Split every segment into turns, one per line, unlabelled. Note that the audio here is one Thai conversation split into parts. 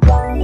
Bye.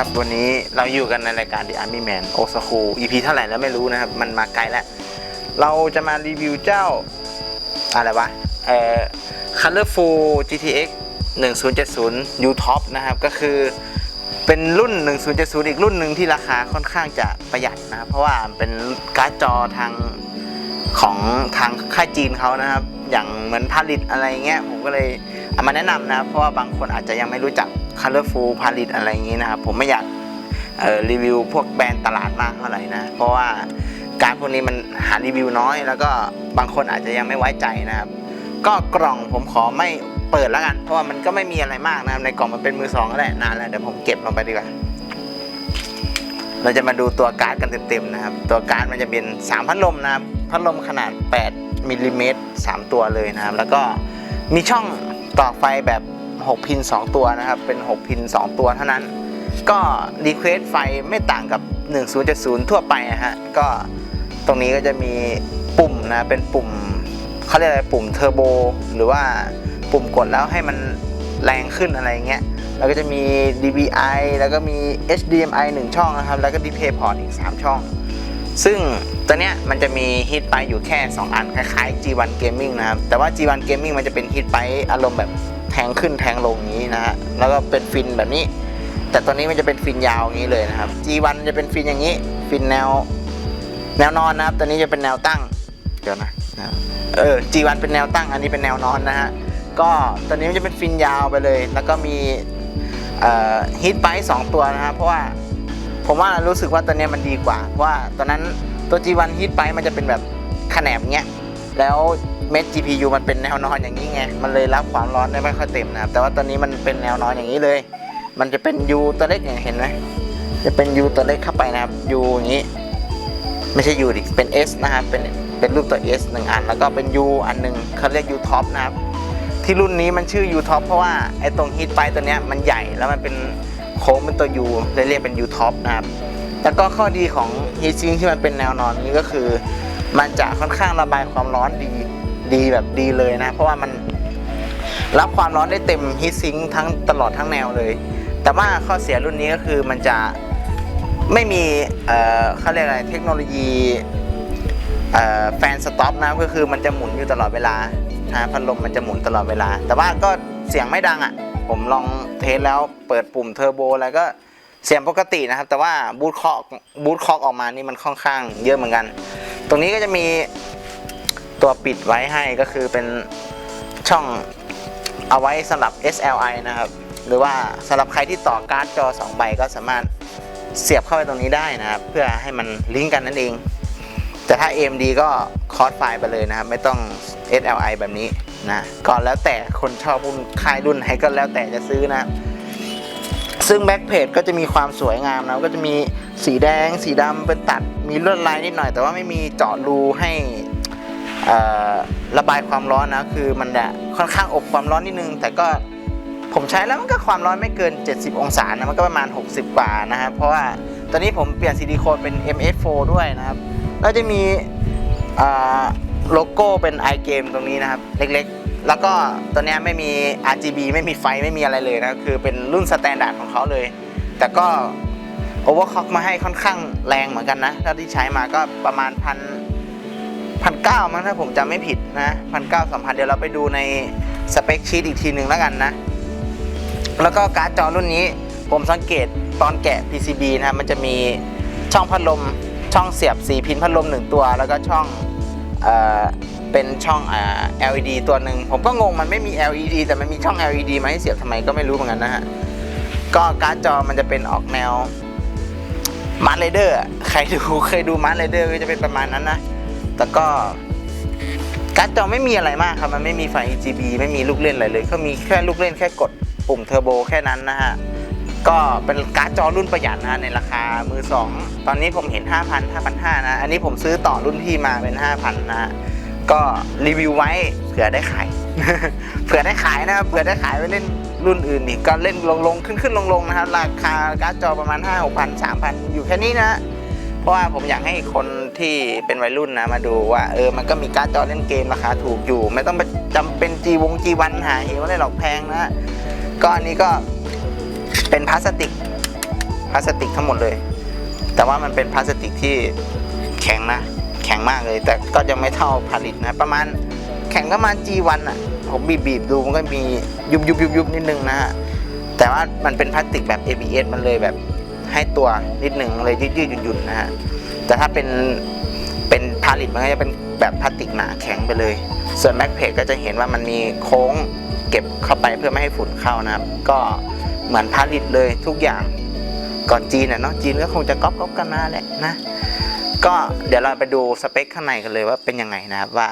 ครับ วันนี้เราอยู่กันในรายการ The Army Man o s a k u EP เท่าไหร่แล้วไม่รู้นะครับ มันมาไกลแล้ว เราจะมารีวิวเจ้า อะไรวะ เอ่อ Colorful GTX 1070 U Top นะครับ ก็คือเป็นรุ่น 1070 อีกรุ่นหนึ่งที่ราคาค่อนข้างจะประหยัดนะครับเพราะว่าเป็นการ์ดจอทางของทางค่ายจีนเขานะครับ อย่างเหมือนผลิตอะไรเงี้ย ผมก็เลยเอามาแนะนำนะครับเพราะว่าบางคนอาจจะยังไม่รู้จัก Colorful ผลิตอะไรอย่างงี้นะครับผมไม่อยากรีวิวพวกแบรนด์ตลาดมากเท่าไหร่นะ เพราะว่าการพวกนี้มันหารีวิวน้อย แล้วก็บางคนอาจจะยังไม่ไว้ใจนะครับ ก็กล่องผมขอไม่เปิดแล้วกัน เพราะว่ามันก็ไม่มีอะไรมากนะครับในกล่องมันเป็นมือสองก็ได้นานแล้วเดี๋ยวผมเก็บลงไปดีกว่าเราจะมาดูตัวการ์ดกันเต็มๆนะครับ ตัวการ์ดมันจะเป็น 3 พัดลมนะครับ พัดลมขนาด 8มิลลิเมตร3ตัวเลยนะครับ แล้วก็มีช่องต่อไฟแบบ 6 พิน 2 ตัวนะครับ เป็น 6 พิน 2 ตัวเท่านั้น ก็รีเควสไฟไม่ต่างกับ 1070 ทั่วไปนะฮะ ก็ตรงนี้ก็จะมีปุ่มนะ เป็นปุ่มเขาเรียกอะไรปุ่มเทอร์โบหรือว่าปุ่มกดแล้วให้มันแรงขึ้นอะไรเงี้ย แล้วก็จะมี DVI แล้วก็มี HDMI 1 ช่องนะครับ แล้วก็ DisplayPort อีก 3 ช่อง ซึ่งตัวเนี้ยมันจะมีฮิตไปอยู่แค่ 2 อัน คล้ายๆ G1 Gaming นะครับ แต่ว่า G1 Gaming มันจะเป็นฮิตไปอารมณ์แบบ งขึ้นแทงลงอย่างนี้นะฮะแล้วก็เป็นฟินแบบนี้ แต่ตัวนี้มันจะเป็นฟินยาวอย่างนี้เลยนะครับ G1 จะเป็นฟินอย่างนี้ ฟินแนว แนวนอนนะครับตัวนี้จะเป็นแนวตั้งเดี๋ยวนะเออ G1 เป็นแนวตั้ง อันนี้เป็นแนวนอนนะฮะก็ตัวนี้มันจะเป็นฟินยาวไปเลย แล้วก็มีฮิตไปสองตัวนะครับเพราะว่าผมว่ารู้สึกว่าตัวเนี้ยมันดีกว่าเพราะว่าตอนนั้นตัว G1 ฮิตไปมันจะเป็นแบบขแหนบเงี้ย แล้วเม็ด GPU มันเป็นแนวนอนอย่างนี้ไง มันเลยรับความร้อนได้ไม่ค่อยเต็มนะครับ แต่ว่าตอนนี้มันเป็นแนวนอนอย่างนี้เลย มันจะเป็น U ตัวเล็กอย่างเห็นไหมจะเป็น U ตัวเล็กเข้าไปนะครับ U อย่างนี้ ไม่ใช่ U ดิเป็น S นะครับ เป็น เป็นรูปตัว S หนึ่งอัน แล้วก็เป็น U อันหนึ่งเขาเรียก U top นะครับ ที่รุ่นนี้มันชื่อ U top เพราะว่าไอ้ตรงฮีทไปตัวเนี้ยมันใหญ่ แล้วมันเป็นโค้งเป็นตัว U เลยเรียกเป็น U top นะครับ แล้วก็ข้อดีของฮีทซิงที่มันเป็นแนวนอนนี้ก็คือ มันจะค่อนข้างระบายความร้อนดีดีแบบดีเลยนะ เพราะว่ามันรับความร้อนได้เต็มฮีทซิงทั้งตลอดทั้งแนวเลย แต่ว่าข้อเสียรุ่นนี้ก็คือมันจะไม่มีเอ่อเขาเรียกอะไรเทคโนโลยีแฟนสต็อปนะก็คือมันจะหมุนอยู่ตลอดเวลานะพัดลมมันจะหมุนตลอดเวลา แต่ว่าก็เสียงไม่ดังอะ่ะ ผมลองเทสแล้วเปิดปุ่มเทอร์โบอะไรก็เสียงปกตินะครับ แต่ว่าบูทเคาะบูทเคาะออกมานี่มันค่อนข้างเยอะเหมือนกัน ตรงนี้ก็จะมีตัวปิดไว้ให้ก็คือเป็นช่องเอาไว้สำหรับ SLI นะครับ หรือว่าสำหรับใครที่ต่อการ์ดจอ 2 ใบก็สามารถเสียบเข้าไปตรงนี้ได้นะครับ เพื่อให้มันลิงก์กันนั่นเอง แต่ถ้า AMD ก็คอร์สไฟล์ไปเลยนะครับ ไม่ต้อง SLI แบบนี้นะก็แล้วแต่คนชอบรุ่นค่ายรุ่นไหนก็แล้วแต่จะซื้อนะ ซึ่งแบ็กเพจก็จะมีความสวยงามนะก็จะมี สีแดงสีดำเป็นตัดมีลวดลายนิดหน่อย แต่ว่าไม่มีเจาะรูให้อ่อระบายความร้อนนะคือมันจะค่อนข้างอบความร้อนนิดนึง แต่ก็ผมใช้แล้วมันก็ความร้อนไม่เกิน 70 องศานะมันก็ประมาณ 60 กว่านะครับเพราะว่าตอนนี้ผมเปลี่ยนซีดีโคนเป็น MS4 ด้วยนะครับแล้วจะมีอ่าโลโก้เป็น iGame ตรงนี้นะครับ เล็กๆ แล้วก็ตัวเนี้ไม่มี RGB ไม่มีไฟไม่มีอะไรเลยนะ คือเป็นรุ่นสแตนดาร์ดของเขาเลย แต่ก็ โอเวอร์ค็อกมาให้ค่อนข้างแรงเหมือนกันนะเท่าที่ใช้มาก็ประมาณพันพันเก้ามั้งถ้าผมจำไม่ผิดนะพันเก้าสองพันเดี๋ยวเราไปดูในสเปคชีตอีกทีหนึ่งแล้วกันนะ แล้วก็การ์ดจอรุ่นนี้ผมสังเกตตอนแกะ PCB นะมันจะมีช่องพัดลมช่องเสียบสีพินพัดลมหนึ่งตัว แล้วก็ช่องเอเป็นช่องอ LED ตัวหนึ่งผมก็งงมันไม่มี LED แต่มันมีช่อง LED มาให้เสียบทำไมก็ไม่รู้เหมือนกันนะฮะก็การ์ดจอมันจะเป็นออกแนว มาร์ r เดอร์ใครดูเคยดูมาร์ r เดอร์ก็จะเป็นประมาณนั้นนะ แต่ก็การ์ดจอไม่มีอะไรมากครับมันไม่มีไฟ RGB ไม่มีลูกเล่นอะไรเลย ก็มีแค่ลูกเล่นแค่กดปุ่มเทอร์โบแค่นั้นนะฮะ ก็เป็นการ์ดจอรุ่นประหยัดนะฮะในราคามือสองตอนนี้ผมเห็น 5,000 5,500นะ อันนี้ผมซื้อต่อรุ่นพี่มาเป็น 5,000 นะฮะ ก็รีวิวไว้เผื่อได้ขาย เผื่อได้ขายนะเผื่อได้ขายไปเล่น รุ่นอื่นอีกก็เล่นลงลงขึ้นขึ้นลงลงนะครับ ราคาการ์ดจอประมาณ 5 6 0 0 3 0 0 อยู่แค่นี้นะ เพราะว่าผมอยากให้คนที่เป็นวัยรุ่นนะมาดูว่าเออมันก็มีการ์ดจอเล่นเกมราคาถูกอยู่ ไม่ต้องไปจำเป็นจีวงจีวันหาเหวอะไรหรอกแพงนะก็อันนี้ก็เป็นพลาสติกพลาสติกทั้งหมดเลย แต่ว่ามันเป็นพลาสติกที่แข็งนะ แข็งมากเลย แต่ก็ยังไม่เท่าผลิตนะ ประมาณแข็งก็ประมาณ G1 อะ ผมบีบบีบดูมันก็มียุบยุบยุบยุบนิดนึงนะฮะแต่ว่ามันเป็นพลาสติกแบบ ABS มันเลยแบบให้ตัวนิดหนึ่งเลยยืดยืดหยุ่นหยุ่นๆนะฮะแต่ถ้าเป็นเป็นผลิตมันก็จะเป็นแบบพลาสติกหนาแข็งไปเลย ส่วนแม็กเพจก็จะเห็นว่ามันมีโค้งเก็บเข้าไปเพื่อไม่ให้ฝุ่นเข้านะครับ ก็เหมือนผลิตเลยทุกอย่างก่อนจีนอะเนาะจีนก็คงจะก๊อปก๊อปกันมาแหละนะ ก็เดี๋ยวเราไปดูสเปคข้างในกันเลยว่าเป็นยังไงนะครับว่า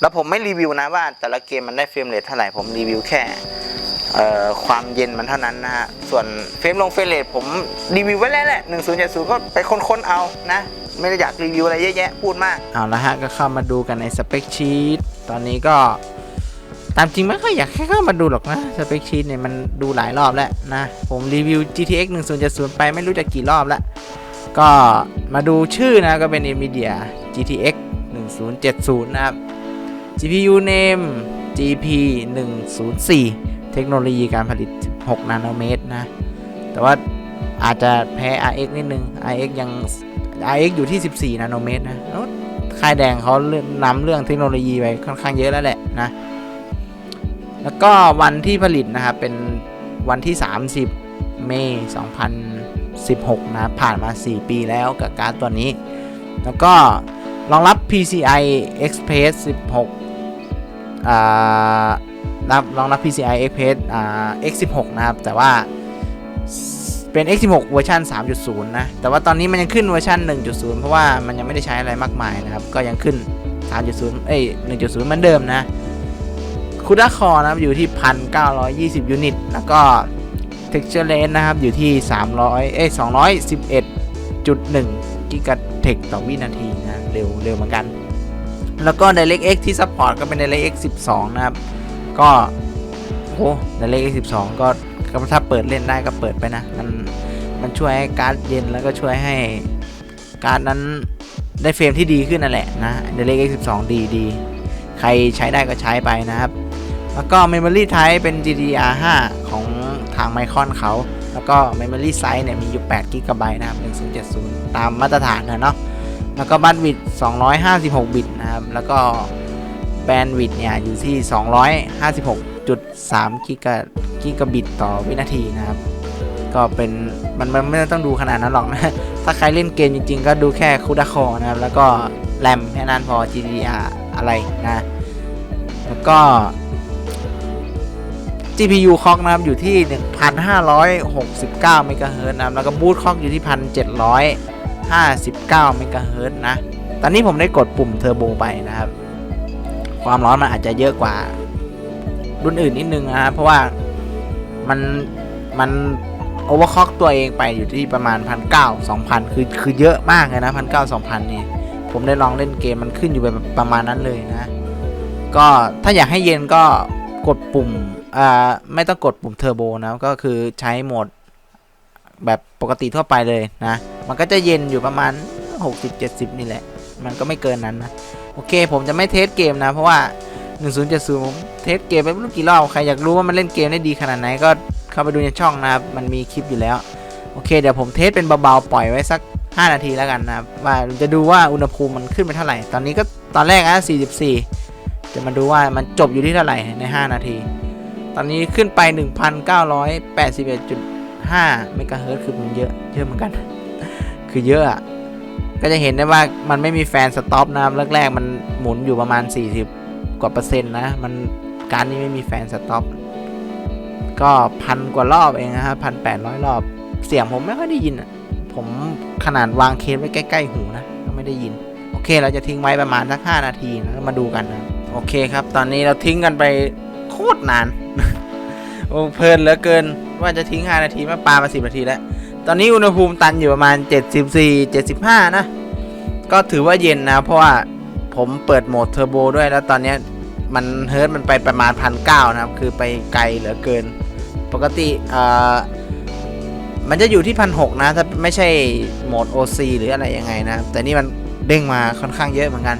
แล้วผมไม่รีวิวนะว่าแต่ละเกมมันได้เฟรมเรทเท่าไหร่ผมรีวิวแค่ความเย็นมันเท่านั้นนะฮะ ส่วนเฟรมลงเฟรมเรทผมรีวิวไว้แล้วแหละหนึ่งศูนย์เจ็ดศูนย์ก็ไปค้นๆเอานะ ไม่ได้อยากรีวิวอะไรเยอะแยะพูดมาก เอาละฮะ ก็เข้ามาดูกันในสเปคชีตตอนนี้ก็ตามจริงไม่ค่อยอยากแค่เข้ามาดูหรอกนะสเปคชีตเนี่ยมันดูหลายรอบแล้วนะ ผมรีวิว GTX 1070 ไปไม่รู้จะกี่รอบแล้ว ก็มาดูชื่อนะก็เป็น NVIDIA GTX 1070 นะครับ GPU name GP 104เทคโนโลยีการผลิต 6 นาโนเมตรนะ แต่ว่าอาจจะแพ้ RX นิดนึง RX ยัง RX อยู่ที่ 14 นาโนเมตรนะแล้วค่ายแดงเขาเรื่องนำเรื่องเทคโนโลยีไปค่อนข้างเยอะแล้วแหละนะ แล้วก็วันที่ผลิตนะครับ เป็นวันที่ 30 เมษ2016 นะ ผ่านมา 4 ปีแล้วกับการ์ดตัวนี้ แล้วก็รองรับ PCI Express 16 รับรองรับ PCI Express X16 นะครับ แต่ว่าเป็น X16 เวอร์ชัน3.0 นะ แต่ว่าตอนนี้มันยังขึ้นเวอร์ชัน1.0 เพราะว่ามันยังไม่ได้ใช้อะไรมากมายนะครับ ก็ยังขึ้น 3.0 เอ้ย 1.0 เหมือนเดิมนะ คูด้าคอนะครับ อยู่ที่ 1,920 ยูนิต แล้วก็ Texture Rate นะครับ อยู่ที่ 300 เอ้ย 211.1 กิกะเทคต่อวินาทีนะ เร็ว เร็วเหมือนกัน แล้วก็ DirectX ที่ support ก็เป็น DirectX 12 นะครับ ก็โห DirectX 12 ก็ก็ถ้าเปิดเล่นได้ก็เปิดไปนะ มันมันช่วยให้การ์ดเย็นแล้วก็ช่วยให้การ์ดนั้นได้เฟรมที่ดีขึ้นนั่นแหละนะ DirectX 12 ดีดีใครใช้ได้ก็ใช้ไปนะครับ แล้วก็ Memory Type เป็น GDDR5 ของทางไมคอนเขา แล้วก็ Memory Size เนี่ยมีอยู่8 g b นะครับ1070 ตามมาตรฐานนะเนาะ แล้วก็บัตวิด256 บิตนะครับ แล้วก็แบนด์วิดเนี่ยอยู่ที่ 256.3 กิกะกิกะบิตต่อวินาทีนะครับ ก็เป็นมันมันไม่ต้องดูขนาดนั้นหรอกนะ ถ้าใครเล่นเกมจริงๆ ก็ดูแค่คูดาคอนะครับ แล้วก็แรมแค่นั้นพอ GDDR อะไรนะ แล้วก็ GPU คอกนะครับอยู่ที่ 1,569 เมกะเฮิรตซ์นะครับ แล้วก็บูทคอกอยู่ที่ 1,700 59เมกะเฮิรตซ์นะ ตอนนี้ผมได้กดปุ่มเทอร์โบไปนะครับ ความร้อนมันอาจจะเยอะกว่า รุ่นอื่นนิดนึงนะครับ เพราะว่ามันมันโอเวอร์คล็อกตัวเองไปอยู่ที่ประมาณ1,900 2,000คือคือเยอะมากเลยนะ1,900 2,000นี่ผมได้ลองเล่นเกมมันขึ้นอยู่แบบประมาณนั้นเลยนะ ก็ถ้าอยากให้เย็นก็กดปุ่มอ่าไม่ต้องกดปุ่มเทอร์โบนะก็คือใช้โหมด แบบปกติทั่วไปเลยนะ มันก็จะเย็นอยู่ประมาณ 60-70 นี่แหละ มันก็ไม่เกินนั้นนะ โอเค ผมจะไม่เทสเกมนะ เพราะว่า 1070ผมเทสเกมไปไม่รู้กี่รอบ ใครอยากรู้ว่ามันเล่นเกมได้ดีขนาดไหนก็เข้าไปดูในช่องนะครับ มันมีคลิปอยู่แล้ว โอเค เดี๋ยวผมเทสเป็นเบาๆ ปล่อยไว้สัก 5 นาทีแล้วกันนะครับ ว่าจะดูว่าอุณหภูมิมันขึ้นไปเท่าไหร่ ตอนนี้ก็ตอนแรกนะ44 จะมาดูว่ามันจบอยู่ที่เท่าไหร่ใน 5 นาที ตอนนี้ขึ้นไป 5เมกะเฮิรตซ์คือมันเยอะเยอะเหมือนกัน คือเยอะอะก็จะเห็นได้ว่ามันไม่มีแฟนสต็อปนะครับแรกๆ มันหมุนอยู่ประมาณ 40 กว่าเปอร์เซ็นต์นะ มันการนี้ไม่มีแฟนสต็อปก็พันกว่ารอบเองนะครับพันแปดร้อยรอบ เสียงผมไม่ค่อยได้ยินอะผมขนาดวางเคสไว้ใกล้ ๆ หูนะ ก็ไม่ได้ยิน โอเค เราจะทิ้งไว้ประมาณสักห้านาทีนะแล้วมาดูกันนะโอเคครับ ตอนนี้เราทิ้งกันไปโคตรนาน โอ้เพลินเหลือเกิน ว่าจะทิ้ง 5 นาทีมาปามา 10 นาทีแล้ว ตอนนี้อุณหภูมิตันอยู่ประมาณ 74 75 นะ ก็ถือว่าเย็นนะ เพราะว่าผมเปิดโหมดเทอร์โบด้วยแล้วตอนนี้มันเฮิร์ตมันไปประมาณพันเนะครับ คือไปไกลเหลือเกิน ปกติเอ่อมันจะอยู่ที่พันหนะ ถ้าไม่ใช่โหมด OC หรืออะไรยังไงนะ แต่นี่มันเด้งมาค่อนข้างเยอะเหมือนกัน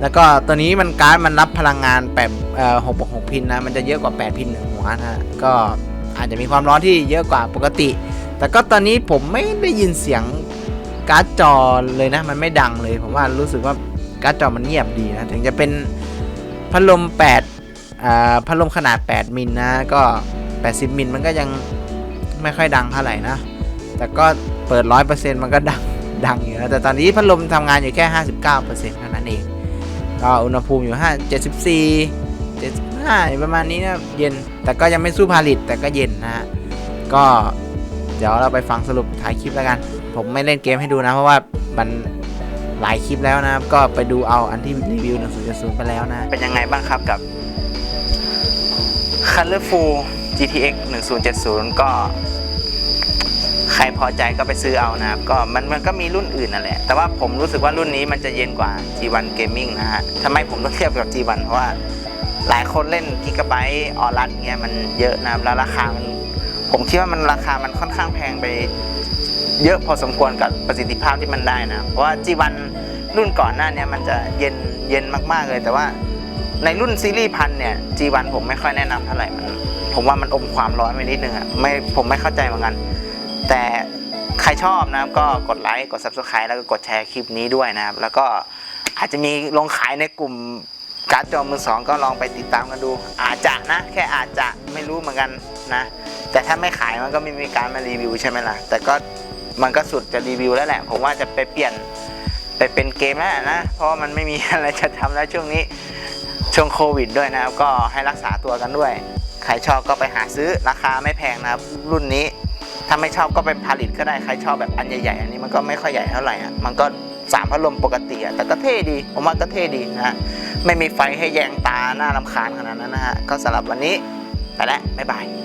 แล้วก็ตัวนี้มันการ์ดมันรับพลังงานแบบเอ่อหกบวกหกพินนะ มันจะเยอะกว่า 8 พินหนึ่งหัวนะก็ อาจจะมีความร้อนที่เยอะกว่าปกติ แต่ก็ตอนนี้ผมไม่ได้ยินเสียงการ์ดจอเลยนะ มันไม่ดังเลยผมว่ารู้สึกว่าการ์ดจอมันเงียบดีนะ ถึงจะเป็นพัดลม8อ่าพัดลมขนาด 8 มิลนะ ก็ 80 มิลมันก็ยังไม่ค่อยดังเท่าไหร่นะ แต่ก็เปิด 100%มันก็ดังดังอยู่นะ แต่ตอนนี้พัดลมทำงานอยู่แค่ 59%เท่านั้นเองก็อุณหภูมิอยู่ 5 74 75 ประมาณนี้นะ เย็น แต่ก็ยังไม่สู้พาลิตแต่ก็เย็นนะฮะก็เดี๋ยวเราไปฟังสรุปท้ายคลิปแล้วกัน ผมไม่เล่นเกมให้ดูนะ เพราะว่ามันหลายคลิปแล้วนะครับ ก็ไปดูเอาอันที่รีวิว10.0ไปแล้วนะ เป็นยังไงบ้างครับกับ Colorful GTX 1070 ก็ ใครพอใจก็ไปซื้อเอานะครับ ก็มันมันก็มีรุ่นอื่นนั่นแหละ แต่ว่าผมรู้สึกว่ารุ่นนี้มันจะเย็นกว่า G1 Gaming นะฮะทำไมผมต้องเทียบกับ G1 เพราะว่า หลายคนเล่นกิกะไบต์ออรัสเงี้ยมันเยอะนะครับแล้วราคามันผมคิดว่ามันราคามันค่อนข้างแพงไป เยอะพอสมควรกับประสิทธิภาพที่มันได้นะ เพราะว่า G1 รุ่นก่อนหน้านี้มันจะเย็นเย็นมากๆเลยแต่ว่าในรุ่นซีรีส์พันเนี่ย G1 ผมไม่ค่อยแนะนำเท่าไหร่มันผมว่ามันอมความร้อนไปนิดนึงอะไม่ผมไม่เข้าใจเหมือนกัน แต่ใครชอบนะครับก็กดไลค์กด subscribe แล้วก็กดแชร์คลิปนี้ด้วยนะครับ แล้วก็อาจจะมีลงขายในกลุ่ม การ์ดจอมือสองก็ลองไปติดตามกันดู อาจจะนะ แค่อาจจะไม่รู้เหมือนกันนะ แต่ถ้าไม่ขายมันก็ไม่มีการมารีวิวใช่ไหมล่ะ แต่ก็มันก็สุดจะรีวิวแล้วแหละ ผมว่าจะไปเปลี่ยนไปเป็นเกมแล้วนะ เพราะมันไม่มีอะไรจะทำแล้วช่วงนี้ช่วงโควิดด้วยนะครับ ก็ให้รักษาตัวกันด้วย ใครชอบก็ไปหาซื้อราคาไม่แพงนะครับ รุ่นนี้ถ้าไม่ชอบก็เป็นผลิตก็ได้ใครชอบแบบอันใหญ่ๆอันนี้มันก็ไม่ค่อยใหญ่เท่าไหร่อะมันก็สามพัดลมปกติอะแต่ก็เท่ดีผมว่าก็เท่ดีนะฮะ ไม่มีไฟให้แยงตาหน้าลำคาญขนาดนั้นนะฮะ ก็สำหรับวันนี้ ไปแล้ว บ๊ายบาย